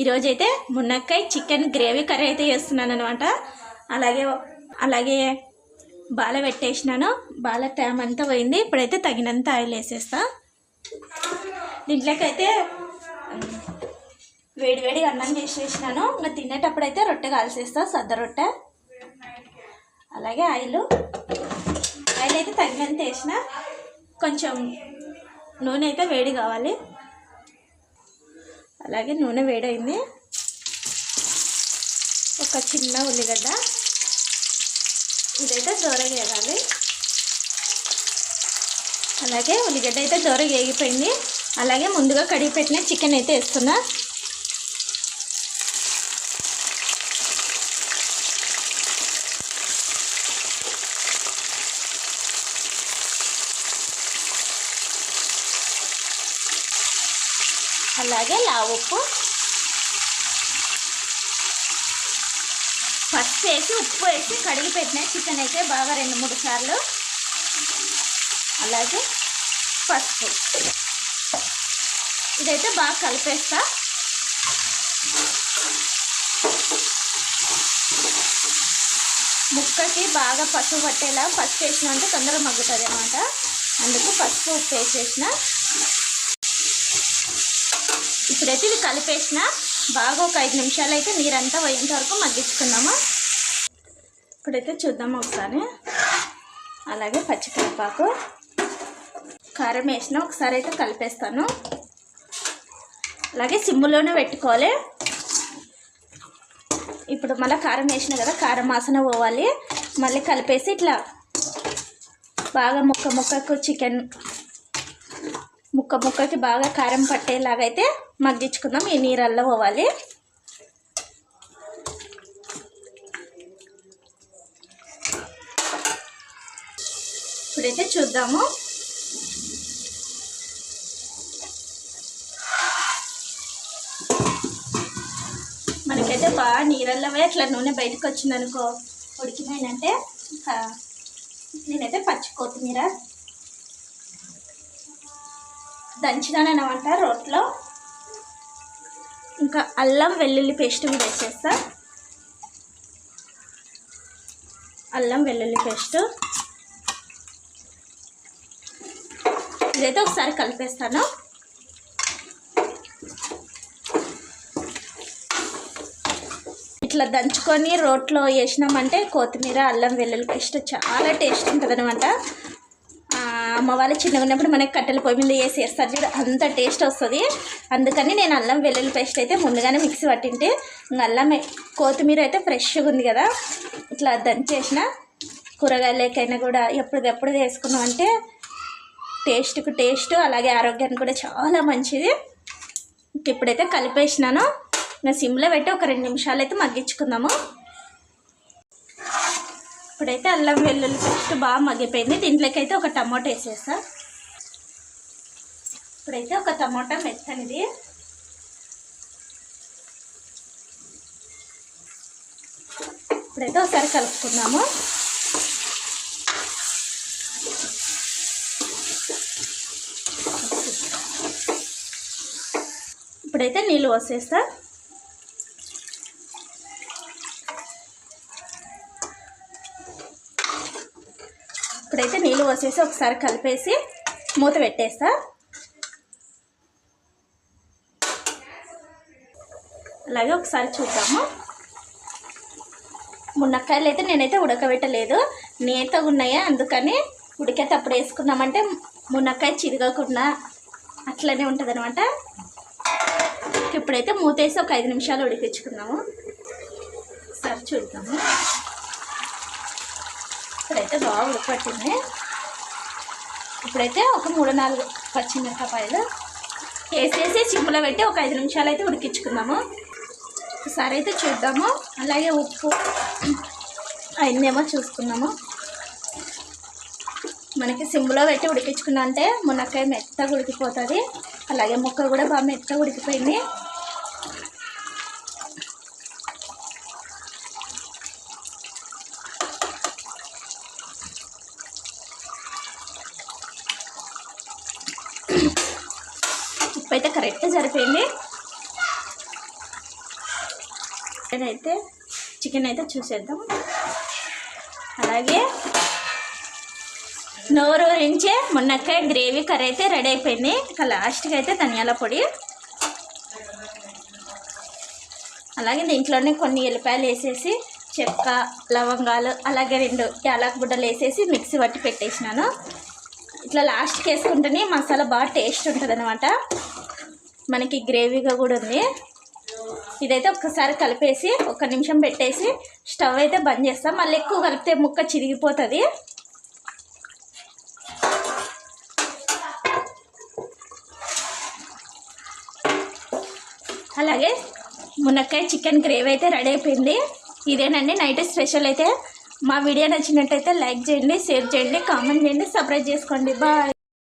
ఈరోజైతే మునక్కాయ chicken gravy curry అయితే చేస్తున్నాను అనమాట అలాగే అలాగే బాల పెట్టేసినాను. బాల టైం అంతా పోయింది. ఇప్పుడైతే తగినంత ఆయిల్ వేసేస్తా. దీంట్లోకైతే వేడివేడిగా అన్నం చేసేసినాను. ఇంకా తినేటప్పుడైతే రొట్టె కాల్చేస్తా సద్ద రొట్టె. అలాగే ఆయిల్. ఆయిల్ అయితే తగినంత వేసిన కొంచెం నూనె అయితే వేడి కావాలి. అలాగే నూనె వేడైంది. ఒక చిన్న ఉల్లిగడ్డ. ఇదైతే దూరగా వేయాలి అలాగే ఉల్లిగడ్డ అయితే దూరగా వేగిపోయింది. అలాగే ముందుగా కడిగి పెట్టిన చికెన్ అయితే వేస్తున్నా. అలాగే లావుప్పు ఫస్ట్ వేసి ఉప్పు వేసి కడిగి పెట్టిన చికెన్ అయితే బాగా రెండు మూడు సార్లు. అలాగే పసుపు. ఇదైతే బాగా కలిపేస్తా. ముక్కకి బాగా పసుపు పట్టేలా పసుపు వేసిన అంటే తొందరగా మగ్గుతుంది అనమాట అందుకు పసుపు ఉప్పు వేసేసిన. ఇప్పుడైతే ఇది కలిపేసిన. బాగా ఒక ఐదు నిమిషాలు అయితే నీరంతా పోయేంత వరకు మగ్గించుకున్నాము ఇప్పుడైతే చూద్దాము ఒకసారి. అలాగే పచ్చికరివేపాకు కారం వేసిన ఒకసారి అయితే కలిపేస్తాను. అలాగే సిమ్ములోనే పెట్టుకోవాలి. ఇప్పుడు మళ్ళీ కారం వేసిన కదా కారం వాసన పోవాలి. మళ్ళీ కలిపేసి ఇట్లా బాగా ముక్క ముక్కకు చికెన్ ముక్క ముక్కకి బాగా కారం పట్టేలాగైతే మగ్గించుకుందాం. ఈ నీరల్లో పోవాలి. ఇప్పుడైతే చూద్దాము. మనకైతే బాగా నీరల్లో అట్లా నూనె బయటకు వచ్చిందనుకో ఉడికిపోయినంటే నేనైతే పచ్చి కొత్తిమీర దంచినానమాట రోట్లో. ఇంకా అల్లం వెల్లుల్లి పేస్ట్ కూడా వేసేస్తా. అల్లం వెల్లుల్లి పేస్ట్. ఇదైతే ఒకసారి కలిపేస్తాను. ఇట్లా దంచుకొని రోట్లో వేసినామంటే కొత్తిమీర అల్లం వెల్లుల్లి పేస్ట్ చాలా టేస్ట్ ఉంటుంది అనమాట అమ్మ వాళ్ళు చిన్నగా ఉన్నప్పుడు మనకి కట్టెల పొయ్యి మీద వేసి వేస్తారు చూడు అంత టేస్ట్ వస్తుంది. అందుకని నేను అల్లం వెల్లుల్లి పేస్ట్ అయితే ముందుగానే మిక్సీ పట్టింటే. ఇంకా అల్లం కొత్తిమీర అయితే ఫ్రెష్గా ఉంది కదా ఇట్లా దంచేసిన. కూరగాయలకైనా కూడా ఎప్పటికప్పుడు వేసుకున్నాం అంటే టేస్ట్కు టేస్ట్ అలాగే ఆరోగ్యానికి కూడా చాలా మంచిది. ఇప్పుడైతే కలిపేసినాను. ఇంకా సిమ్లో పెట్టి ఒక రెండు నిమిషాలు అయితే మగ్గించుకుందాము. ఇప్పుడైతే అల్లం వెల్లుల్లి పేస్ట్ బాగా మగ్గిపోయింది. దీంట్లోకి అయితే ఒక టమాటో వేసేస్తా ఇప్పుడైతే ఒక టమాటా మెత్తనిది. ఇప్పుడైతే ఒకసారి కలుపుకుందాము. ఇప్పుడైతే నీళ్ళు పోసేస్తా. ఇప్పుడైతే నీళ్ళు పోసేసి ఒకసారి కలిపేసి మూత పెట్టేస్తా. అలాగే ఒకసారి చూద్దాము. మునక్కాయలు అయితే నేనైతే ఉడకబెట్టలేదు. నేతగా ఉన్నాయా? అందుకని ఉడికేటప్పుడు వేసుకున్నామంటే మునక్కాయ చిరగకుండా అట్లనే ఉంటుంది అనమాట ఇప్పుడైతే మూతేసి ఒక ఐదు నిమిషాలు ఉడికించుకున్నాము సరే చూద్దాము. ఇప్పుడైతే బాగా ఉడకపట్టింది ఇప్పుడైతే ఒక మూడు నాలుగు పచ్చిమిరపకాయలు వేసేసి సిమ్లో పెట్టి ఒక ఐదు నిమిషాలు అయితే ఉడికించుకుందాము. ఒకసారి అయితే చూద్దాము. అలాగే ఉప్పు అయిందేమో చూసుకుందాము. మనకి సిమ్లో పెట్టి ఉడికించుకున్నా అంటే మునక్కాయ మెత్తగా ఉడికిపోతుంది. అలాగే ముక్క కూడా బాగా మెత్తగా ఉడికిపోయింది ఉప్పు అయితే కరెక్ట్ సరిపోయింది. అయితే చికెన్ అయితే చూసేద్దాం. అలాగే నోరు నోరూరించే మునక్కాయ గ్రేవీ కర్రీ అయితే రెడీ అయిపోయింది. ఇక లాస్ట్కి అయితే ధనియాల పొడి. అలాగే దీంట్లోనే కొన్ని ఎల్లిపాయలు వేసేసి చెక్క లవంగాలు అలాగే రెండు యాలక్ బుడ్డలు వేసేసి మిక్సీ పట్టి పెట్టేసినాను. ఇట్లా లాస్ట్కి వేసుకుంటేనే మసాలా బాగా టేస్ట్ ఉంటుంది అనమాట మనకి గ్రేవీగా కూడా ఉంది. ఇదైతే ఒక్కసారి కలిపేసి ఒక నిమిషం పెట్టేసి స్టవ్ అయితే బంద్ చేస్తాం. మళ్ళీ ఎక్కువ కలిపితే ముక్క చిరిగిపోతుంది. అలాగే మునక్కాయ చికెన్ గ్రేవీ అయితే రెడీ అయిపోయింది. ఇదేనండి నైట్ స్పెషల్ అయితే. మా వీడియో నచ్చినట్టయితే లైక్ చేయండి షేర్ చేయండి కామెంట్ చేయండి సబ్స్క్రైబ్ చేసుకోండి. బాయ్.